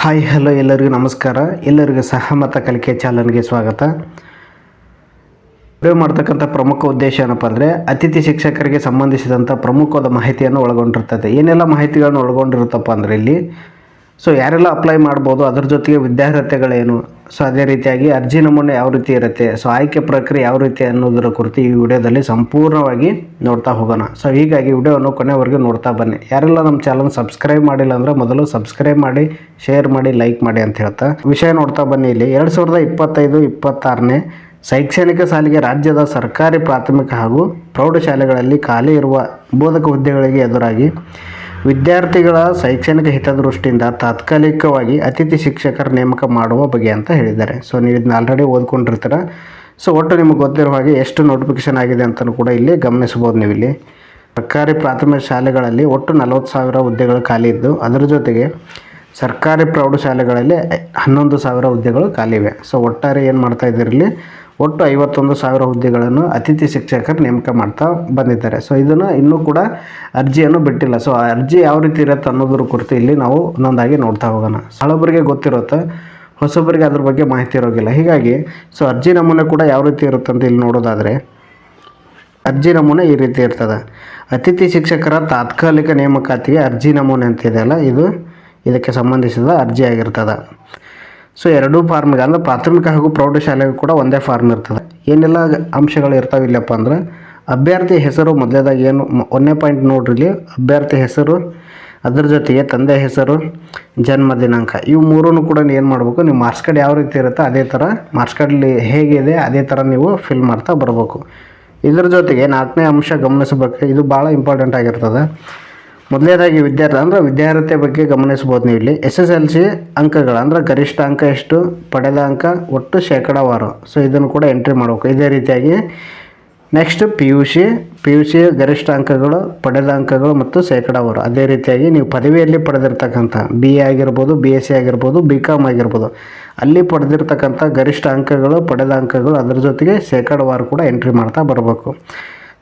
Hi hello ಎಲ್ಲರಿಗೂ ನಮಸ್ಕಾರ. ಎಲ್ಲರಿಗೂ ಸಹಮತ ಕಲಿಕೆ ಚಾನಲ್ಗೆ ಸ್ವಾಗತ. ವಿಡಿಯೋ ಮಾಡ್ತಕ್ಕಂಥ ಪ್ರಮುಖ ಉದ್ದೇಶ ಏನಪ್ಪ ಅಂದರೆ, ಅತಿಥಿ ಶಿಕ್ಷಕರಿಗೆ ಸಂಬಂಧಿಸಿದಂಥ ಪ್ರಮುಖವಾದ ಮಾಹಿತಿಯನ್ನು ಒಳಗೊಂಡಿರ್ತದೆ. ಏನೆಲ್ಲ ಮಾಹಿತಿಗಳನ್ನು ಒಳಗೊಂಡಿರುತ್ತಪ್ಪ ಅಂದರೆ ಇಲ್ಲಿ ಸೊ ಯಾರೆಲ್ಲ ಅಪ್ಲೈ ಮಾಡ್ಬೋದು, ಅದ್ರ ಜೊತೆಗೆ ವಿದ್ಯಾರ್ಹತೆಗಳೇನು? ಸೊ ಅದೇ ರೀತಿಯಾಗಿ ಅರ್ಜಿ ನಮೂನೆ ಯಾವ ರೀತಿ ಇರುತ್ತೆ? ಸೊ ಆಯ್ಕೆ ಪ್ರಕ್ರಿಯೆ ಯಾವ ರೀತಿ ಅನ್ನೋದರ ಕುರಿತು ಈ ವಿಡಿಯೋದಲ್ಲಿ ಸಂಪೂರ್ಣವಾಗಿ ನೋಡ್ತಾ ಹೋಗೋಣ. ಸೊ ಹೀಗಾಗಿ ವಿಡಿಯೋವನ್ನು ಕೊನೆವರೆಗೂ ನೋಡ್ತಾ ಬನ್ನಿ. ಯಾರೆಲ್ಲ ನಮ್ಮ ಚಾನಲ್ ಸಬ್ಸ್ಕ್ರೈಬ್ ಮಾಡಿಲ್ಲ ಅಂದರೆ ಮೊದಲು ಸಬ್ಸ್ಕ್ರೈಬ್ ಮಾಡಿ, ಶೇರ್ ಮಾಡಿ, ಲೈಕ್ ಮಾಡಿ ಅಂತ ಹೇಳ್ತಾ. ವಿಷಯ ನೋಡ್ತಾ ಬನ್ನಿ ಇಲ್ಲಿ. ಎರಡು ಸಾವಿರದ ಇಪ್ಪತ್ತೈದು, ಇಪ್ಪತ್ತಾರನೇ ಶೈಕ್ಷಣಿಕ ಸಾಲಿಗೆ ರಾಜ್ಯದ ಸರ್ಕಾರಿ ಪ್ರಾಥಮಿಕ ಹಾಗೂ ಪ್ರೌಢಶಾಲೆಗಳಲ್ಲಿ ಖಾಲಿ ಇರುವ ಬೋಧಕ ಹುದ್ದೆಗಳಿಗೆ ಎದುರಾಗಿ ವಿದ್ಯಾರ್ಥಿಗಳ ಶೈಕ್ಷಣಿಕ ಹಿತದೃಷ್ಟಿಯಿಂದ ತಾತ್ಕಾಲಿಕವಾಗಿ ಅತಿಥಿ ಶಿಕ್ಷಕರ ನೇಮಕ ಮಾಡುವ ಬಗ್ಗೆ ಅಂತ ಹೇಳಿದ್ದಾರೆ. ಸೊ ನೀವು ಇದನ್ನ ಆಲ್ರೆಡಿ ಓದ್ಕೊಂಡಿರ್ತೀರ? ಸೊ ಒಟ್ಟು ನಿಮಗೆ ಗೊತ್ತಿರೋ ಹಾಗೆ ಎಷ್ಟು ನೋಟಿಫಿಕೇಶನ್ ಆಗಿದೆ ಅಂತಲೂ ಕೂಡ ಇಲ್ಲಿ ಗಮನಿಸ್ಬೋದು ನೀವು ಇಲ್ಲಿ ಸರ್ಕಾರಿ ಪ್ರಾಥಮಿಕ ಶಾಲೆಗಳಲ್ಲಿ ಒಟ್ಟು ನಲವತ್ತು ಸಾವಿರ ಹುದ್ದೆಗಳು ಖಾಲಿ ಇದ್ದು, ಅದರ ಜೊತೆಗೆ ಸರ್ಕಾರಿ ಪ್ರೌಢಶಾಲೆಗಳಲ್ಲಿ ಹನ್ನೊಂದು ಸಾವಿರ ಹುದ್ದೆಗಳು ಖಾಲಿ ಇವೆ. ಸೊ ಒಟ್ಟಾರೆ ಏನು ಮಾಡ್ತಾ ಇದ್ದೀರಿ ಇಲ್ಲಿ? ಒಟ್ಟು ಐವತ್ತೊಂದು ಸಾವಿರ ಹುದ್ದೆಗಳನ್ನು ಅತಿಥಿ ಶಿಕ್ಷಕರು ನೇಮಕ ಮಾಡ್ತಾ ಬಂದಿದ್ದಾರೆ. ಸೊ ಇದನ್ನು ಇನ್ನೂ ಕೂಡ ಅರ್ಜಿಯನ್ನು ಬಿಟ್ಟಿಲ್ಲ. ಸೊ ಅರ್ಜಿ ಯಾವ ರೀತಿ ಇರುತ್ತೆ ಅನ್ನೋದ್ರ ಕುರಿತು ಇಲ್ಲಿ ನಾವು ಒಂದೊಂದಾಗಿ ನೋಡ್ತಾ ಹೋಗೋಣ. ಹಳಬರಿಗೆ ಗೊತ್ತಿರುತ್ತೆ, ಹೊಸಬರಿಗೆ ಅದ್ರ ಬಗ್ಗೆ ಮಾಹಿತಿ ಇರೋಗಿಲ್ಲ ಹೀಗಾಗಿ ಸೊ ಅರ್ಜಿ ನಮೂನೆ ಕೂಡ ಯಾವ ರೀತಿ ಇರುತ್ತೆ ಅಂತ ಇಲ್ಲಿ ನೋಡೋದಾದರೆ, ಅರ್ಜಿ ನಮೂನೆ ಈ ರೀತಿ ಇರ್ತದೆ. ಅತಿಥಿ ಶಿಕ್ಷಕರ ತಾತ್ಕಾಲಿಕ ನೇಮಕಾತಿಗೆ ಅರ್ಜಿ ನಮೂನೆ ಅಂತ ಇದೆಯಲ್ಲ, ಇದು ಇದಕ್ಕೆ ಸಂಬಂಧಿಸಿದ ಅರ್ಜಿ ಆಗಿರ್ತದೆ. ಸೊ ಎರಡೂ ಫಾರ್ಮ್ಗೆ ಅಂದರೆ ಪ್ರಾಥಮಿಕ ಹಾಗೂ ಪ್ರೌಢಶಾಲೆಗೂ ಕೂಡ ಒಂದೇ ಫಾರ್ಮ್ ಇರ್ತದೆ. ಏನೆಲ್ಲ ಅಂಶಗಳು ಇರ್ತಾವೆ ಇಲ್ಲಪ್ಪ ಅಂದ್ರೆ ಅಭ್ಯರ್ಥಿ ಹೆಸರು ಮೊದಲೇದಾಗಿ ಏನು ಒಂದೇ ಒಂದನೇ ಪಾಯಿಂಟ್ ನೋಡ್ರಿ ಅಭ್ಯರ್ಥಿ ಹೆಸರು, ಅದ್ರ ಜೊತೆಗೆ ತಂದೆ ಹೆಸರು, ಜನ್ಮ ದಿನಾಂಕ, ಇವು ಮೂರೂ ಕೂಡ ಏನು ಮಾಡಬೇಕು, ನೀವು ಮಾರ್ಕ್ಸ್ ಕಾರ್ಡ್ ಯಾವ ರೀತಿ ಇರುತ್ತೋ ಅದೇ ಥರ ಮಾರ್ಕ್ಸ್ ಕಾರ್ಡಲ್ಲಿ ಹೇಗಿದೆ ಅದೇ ಥರ ನೀವು ಫಿಲ್ ಮಾಡ್ತಾ ಬರಬೇಕು. ಇದ್ರ ಜೊತೆಗೆ ನಾಲ್ಕನೇ ಅಂಶ ಗಮನಿಸಬೇಕು, ಇದು ಭಾಳ ಇಂಪಾರ್ಟೆಂಟ್ ಆಗಿರ್ತದೆ. ಮೊದಲನೇದಾಗಿ ವಿದ್ಯಾರ್ಥಿ ಅಂದರೆ ವಿದ್ಯಾರ್ಥಿ ಬಗ್ಗೆ ಗಮನಿಸ್ಬೋದು ನೀವು ಇಲ್ಲಿ. ಎಸ್ ಎಸ್ ಎಲ್ ಸಿ ಅಂಕಗಳು ಅಂದರೆ ಗರಿಷ್ಠ ಅಂಕ ಎಷ್ಟು, ಪಡೆದ ಅಂಕ ಒಟ್ಟು ಶೇಕಡಾವಾರು. ಸೊ ಇದನ್ನು ಕೂಡ ಎಂಟ್ರಿ ಮಾಡಬೇಕು. ಇದೇ ರೀತಿಯಾಗಿ next P U C P U C ಗರಿಷ್ಠ ಅಂಕಗಳು, ಪಡೆದ ಅಂಕಗಳು ಮತ್ತು ಶೇಕಡಾವಾರು. ಅದೇ ರೀತಿಯಾಗಿ ನೀವು ಪದವಿಯಲ್ಲಿ ಪಡೆದಿರ್ತಕ್ಕಂಥ ಬಿ ಎ ಆಗಿರ್ಬೋದು ಬಿ ಎಸ್ ಸಿ ಆಗಿರ್ಬೋದು ಬಿ ಕಾಮ್ ಆಗಿರ್ಬೋದು, ಅಲ್ಲಿ ಪಡೆದಿರ್ತಕ್ಕಂಥ ಗರಿಷ್ಠ ಅಂಕಗಳು, ಪಡೆದ ಅಂಕಗಳು, ಅದರ ಜೊತೆಗೆ ಶೇಕಡಾವಾರು ಕೂಡ ಎಂಟ್ರಿ ಮಾಡ್ತಾ ಬರಬೇಕು.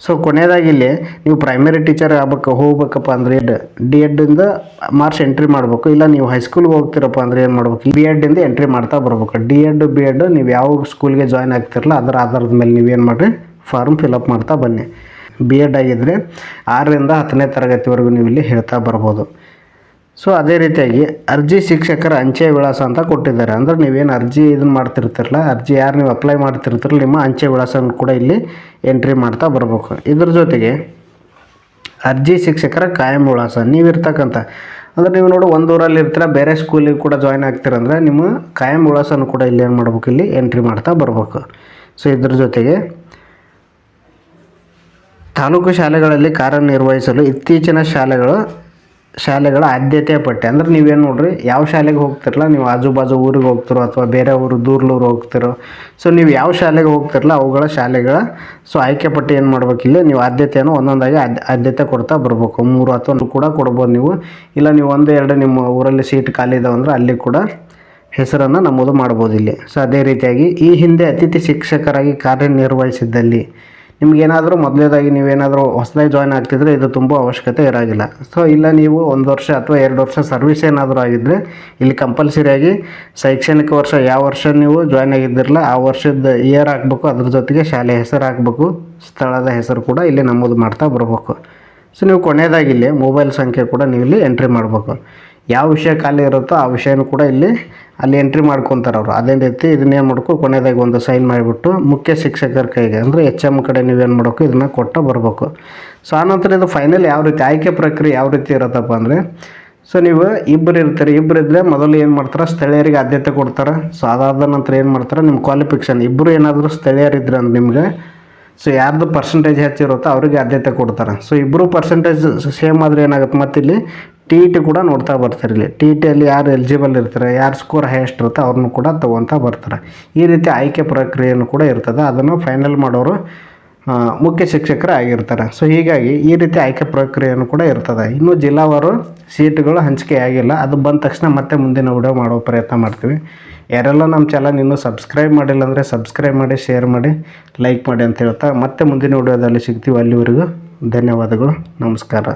ಸೊ ಕೊನೆಯದಾಗಿ ಇಲ್ಲಿ ನೀವು ಪ್ರೈಮರಿ ಟೀಚರ್ ಆಗ್ಬೇಕು, ಹೋಗ್ಬೇಕಪ್ಪ ಅಂದರೆ ಎಡ್ ಡಿ ಎಡ್ಡಿಂದ ಮಾರ್ಚ್ ಎಂಟ್ರಿ ಮಾಡಬೇಕು. ಇಲ್ಲ ನೀವು ಹೈಸ್ಕೂಲ್ಗೆ ಹೋಗ್ತೀರಪ್ಪ ಅಂದರೆ ಏನು ಮಾಡ್ಬೇಕು? ಬಿ ಎಡ್ಡಿಂದ ಎಂಟ್ರಿ ಮಾಡ್ತಾ ಬರ್ಬೇಕು. ಡಿ ಎಡ್ ಬಿ ಎಡ್ ನೀವು ಯಾವ ಸ್ಕೂಲ್ಗೆ ಜಾಯ್ನ್ ಆಗ್ತಿರಲ್ಲ ಅದರ ಆಧಾರದ ಮೇಲೆ ನೀವೇನು ಮಾಡಿರಿ? ಫಾರ್ಮ್ ಫಿಲಪ್ ಮಾಡ್ತಾ ಬನ್ನಿ. ಬಿ ಎಡ್ ಆಗಿದ್ದರೆ ಆರರಿಂದ ಹತ್ತನೇ ತರಗತಿವರೆಗೂ ನೀವು ಇಲ್ಲಿ ಹೇಳ್ತಾ ಬರ್ಬೋದು. ಸೊ ಅದೇ ರೀತಿಯಾಗಿ ಅರ್ಜಿ ಶಿಕ್ಷಕರ ಅಂಚೆ ವಿಳಾಸ ಅಂತ ಕೊಟ್ಟಿದ್ದಾರೆ. ಅಂದರೆ ನೀವೇನು ಅರ್ಜಿ ಇದನ್ನ ಮಾಡ್ತಿರ್ತಿರಲ್ಲ ಅರ್ಜಿ ಯಾರು ನೀವು ಅಪ್ಲೈ ಮಾಡ್ತಿರ್ತಿರಲ್ಲ ನಿಮ್ಮ ಅಂಚೆ ವಿಳಾಸನ ಕೂಡ ಇಲ್ಲಿ ಎಂಟ್ರಿ ಮಾಡ್ತಾ ಬರಬೇಕು. ಇದ್ರ ಜೊತೆಗೆ ಅರ್ಜಿ ಶಿಕ್ಷಕರ ಕಾಯಂ ವಿಳಾಸ. ನೀವಿರ್ತಕ್ಕಂಥ ಅಂದರೆ ನೀವು ನೋಡಿ, ಒಂದು ಊರಲ್ಲಿ ಇರ್ತೀರ, ಬೇರೆ ಸ್ಕೂಲಿಗೆ ಕೂಡ ಜಾಯ್ನ್ ಆಗ್ತೀರಂದ್ರೆ ನಿಮ್ಮ ಕಾಯಂ ವಿಳಾಸನ ಕೂಡ ಇಲ್ಲಿ ಏನು ಮಾಡ್ಬೇಕು, ಇಲ್ಲಿ ಎಂಟ್ರಿ ಮಾಡ್ತಾ ಬರಬೇಕು. ಸೊ ಇದ್ರ ಜೊತೆಗೆ ತಾಲೂಕು ಶಾಲೆಗಳಲ್ಲಿ ಕಾರ್ಯನಿರ್ವಹಿಸಲು ಇತ್ತೀಚಿನ ಶಾಲೆಗಳು ಶಾಲೆಗಳ ಆದ್ಯತೆಯ ಪಟ್ಟಿ. ಅಂದ್ರೆ ನೀವೇನು ನೋಡ್ರಿ, ಯಾವ ಶಾಲೆಗೆ ಹೋಗ್ತಿರಲ್ಲ ನೀವು ಆಜು ಬಾಜು ಊರಿಗೆ ಹೋಗ್ತಿರೋ ಅಥವಾ ಬೇರೆ ಊರು, ದೂರ್ಲೂರು ಹೋಗ್ತಿರೋ. ಸೊ ನೀವು ಯಾವ ಶಾಲೆಗೆ ಹೋಗ್ತಿರಲ್ಲ ಅವುಗಳ ಶಾಲೆಗಳ ಸೊ ಆಯ್ಕೆ ಪಟ್ಟಿ ಏನು ಮಾಡಬೇಕಿಲ್ಲ ನೀವು ಆದ್ಯತೆಯನ್ನು ಒಂದೊಂದಾಗಿ ಆದ್ಯತೆ ಕೊಡ್ತಾ ಬರಬೇಕು. ಮೂರು ಅಥವಾ ಕೂಡ ಕೊಡ್ಬೋದು ನೀವು. ಇಲ್ಲ, ನೀವು ಒಂದು ಎರಡು ನಿಮ್ಮ ಊರಲ್ಲಿ ಸೀಟ್ ಖಾಲಿ ಅಂದ್ರೆ ಅಲ್ಲಿ ಕೂಡ ಹೆಸರನ್ನು ನಮೂದು ಮಾಡ್ಬೋದು ಇಲ್ಲಿ. ಸೊ ಅದೇ ರೀತಿಯಾಗಿ ಈ ಹಿಂದೆ ಅತಿಥಿ ಶಿಕ್ಷಕರಾಗಿ ಕಾರ್ಯನಿರ್ವಹಿಸಿದ್ದಲ್ಲಿ ನಿಮಗೇನಾದರೂ ಮೊದಲೇದಾಗಿ ನೀವೇನಾದರೂ ಹೊಸದಾಗಿ ಜಾಯ್ನ್ ಆಗ್ತಿದ್ರೆ ಇದು ತುಂಬ ಅವಶ್ಯಕತೆ ಇರೋಗಿಲ್ಲ. ಸೊ ಇಲ್ಲ ನೀವು ಒಂದು ವರ್ಷ ಅಥವಾ ಎರಡು ವರ್ಷ ಸರ್ವಿಸ್ ಏನಾದರೂ ಆಗಿದ್ದರೆ ಇಲ್ಲಿ ಕಂಪಲ್ಸರಿಯಾಗಿ ಶೈಕ್ಷಣಿಕ ವರ್ಷ ಯಾವ ವರ್ಷ ನೀವು ಜಾಯ್ನ್ ಆಗಿದ್ದಿರಲ್ಲ ಆ ವರ್ಷದ ಇಯರ್ ಆಗಬೇಕು, ಅದ್ರ ಜೊತೆಗೆ ಶಾಲೆ ಹೆಸರು ಹಾಕಬೇಕು ಸ್ಥಳದ ಹೆಸರು ಕೂಡ ಇಲ್ಲಿ ನಮೂದು ಮಾಡ್ತಾ ಬರಬೇಕು. ಸೊ ನೀವು ಕೊನೆಯದಾಗಿ ಇಲ್ಲಿ ಮೊಬೈಲ್ ಸಂಖ್ಯೆ ಕೂಡ ನೀವು ಇಲ್ಲಿ ಎಂಟ್ರಿ ಮಾಡಬೇಕು. ಯಾವ ವಿಷಯ ಖಾಲಿ ಇರುತ್ತೋ ಆ ವಿಷಯನೂ ಕೂಡ ಇಲ್ಲಿ ಅಲ್ಲಿ ಎಂಟ್ರಿ ಮಾಡ್ಕೊತಾರೆ ಅವರು. ಅದೇ ರೀತಿ ಇದನ್ನೇನು ಮಾಡ್ಕೊ ಕೊನೆಯದಾಗಿ ಒಂದು ಸೈನ್ ಮಾಡಿಬಿಟ್ಟು ಮುಖ್ಯ ಶಿಕ್ಷಕರ ಕೈಗೆ, ಅಂದರೆ ಎಚ್ ಎಂ ಕಡೆ ನೀವೇನು ಮಾಡಬೇಕು ಇದನ್ನು ಕೊಟ್ಟು ಬರಬೇಕು. ಸೊ ಆನಂತರ ಇದು ಫೈನಲ್ ಯಾವ ರೀತಿ ಆಯ್ಕೆ ಪ್ರಕ್ರಿಯೆ ಯಾವ ರೀತಿ ಇರುತ್ತಪ್ಪ ಅಂದರೆ ಸೊ ನೀವು ಇಬ್ಬರು ಇರ್ತಾರೆ. ಇಬ್ಬರು ಇದ್ದರೆ ಮೊದಲು ಏನು ಮಾಡ್ತಾರೆ? ಸ್ಥಳೀಯರಿಗೆ ಆದ್ಯತೆ ಕೊಡ್ತಾರೆ. ಸೊ ಅದಾದ ನಂತರ ಏನು ಮಾಡ್ತಾರೆ? ನಿಮ್ಮ ಕ್ವಾಲಿಫಿಕೇಷನ್ ಇಬ್ಬರು ಏನಾದರೂ ಸ್ಥಳೀಯರಿದ್ರೆ ಅಂದ್ರೆ ನಿಮಗೆ ಸೊ ಯಾರ್ದು ಪರ್ಸೆಂಟೇಜ್ ಹೆಚ್ಚಿರುತ್ತೋ ಅವರಿಗೆ ಆದ್ಯತೆ ಕೊಡ್ತಾರೆ. ಸೊ ಇಬ್ಬರು ಪರ್ಸೆಂಟೇಜ್ ಸೇಮ್ ಆದರೆ ಏನಾಗುತ್ತೆ? ಮತ್ತು ಇಲ್ಲಿ ಟಿ ಇ ಟಿ ಕೂಡ ನೋಡ್ತಾ ಬರ್ತಾರೆ ಇಲ್ಲಿ. ಟಿ ಇ ಟಿಯಲ್ಲಿ ಯಾರು ಎಲಿಜಿಬಲ್ ಇರ್ತಾರೆ, ಯಾರು ಸ್ಕೋರ್ ಹೈಯೆಸ್ಟ್ ಇರುತ್ತೆ ಅವ್ರನ್ನೂ ಕೂಡ ತೊಗೊತಾ ಬರ್ತಾರೆ. ಈ ರೀತಿ ಆಯ್ಕೆ ಪ್ರಕ್ರಿಯೆಯೂ ಕೂಡ ಇರ್ತದೆ. ಅದನ್ನು ಫೈನಲ್ ಮಾಡೋರು ಮುಖ್ಯ ಶಿಕ್ಷಕರೇ ಆಗಿರ್ತಾರೆ. ಸೊ ಹೀಗಾಗಿ ಈ ರೀತಿ ಆಯ್ಕೆ ಪ್ರಕ್ರಿಯೆಯೂ ಕೂಡ ಇರ್ತದೆ. ಇನ್ನು ಜಿಲ್ಲಾವಾರು ಸೀಟುಗಳು ಹಂಚಿಕೆ ಆಗಿಲ್ಲ. ಅದು ಬಂದ ತಕ್ಷಣ ಮತ್ತೆ ಮುಂದಿನ ವಿಡಿಯೋ ಮಾಡೋ ಪ್ರಯತ್ನ ಮಾಡ್ತೀವಿ. ಯಾರೆಲ್ಲ ನಮ್ಮ ಚಾನಲ್ ಇನ್ನೂ ಸಬ್ಸ್ಕ್ರೈಬ್ ಮಾಡಿಲ್ಲ ಅಂದರೆ ಸಬ್ಸ್ಕ್ರೈಬ್ ಮಾಡಿ ಶೇರ್ ಮಾಡಿ ಲೈಕ್ ಮಾಡಿ ಅಂತ ಹೇಳ್ತಾ ಮತ್ತೆ ಮುಂದಿನ ವಿಡಿಯೋದಲ್ಲಿ ಸಿಗ್ತೀವಿ. ಅಲ್ಲಿವರೆಗೂ ಧನ್ಯವಾದಗಳು. ನಮಸ್ಕಾರ.